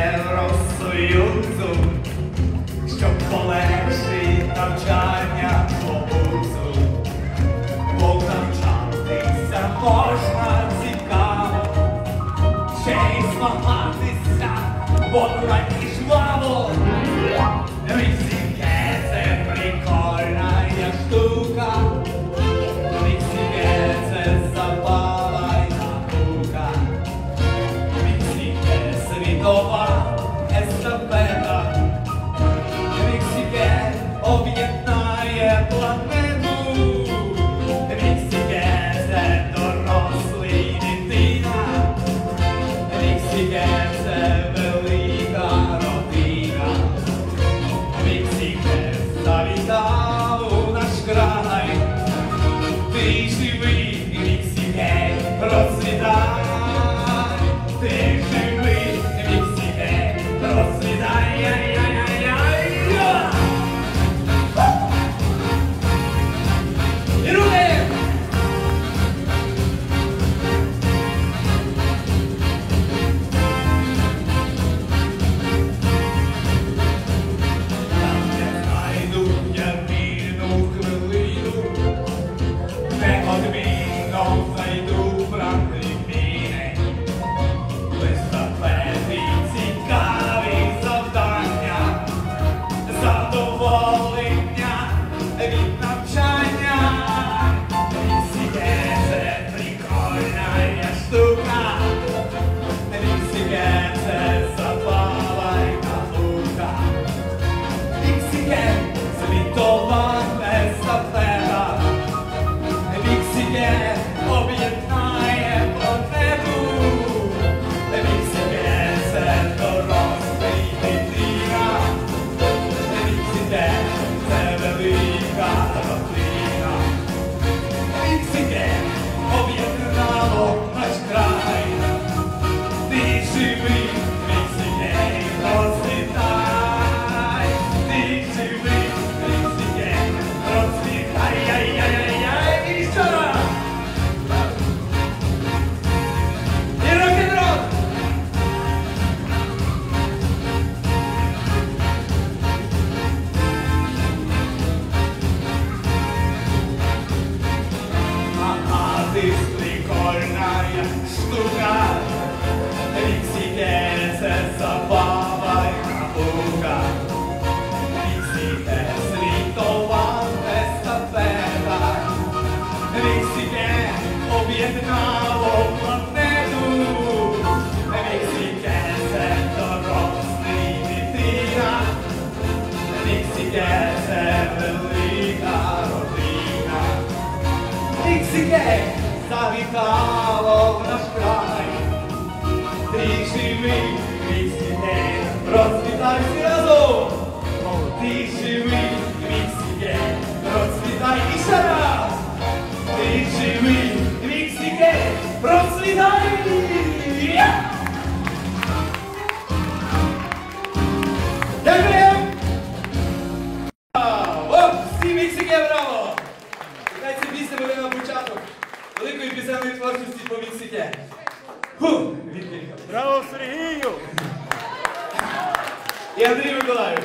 Євросоюзу, щоб полегшить навчання по вузу. Бо навчатися можна цікаво, ще й змагатися, бо раніше жваво. Ти вихід сімей розцвітай, завітало в наш край. Ти живий, Віксіке, розквітай всі разом. Ти живий, Віксіке, розквітай і ще раз. Ти живий, Віксіке, розквітай. Я! Дякую! О, всі Віксіке, браво! Нехай ця пісня буде на початок великої пісенної творчості по. Відкрив. Браво, Сергію! І Андрій Миколаївич.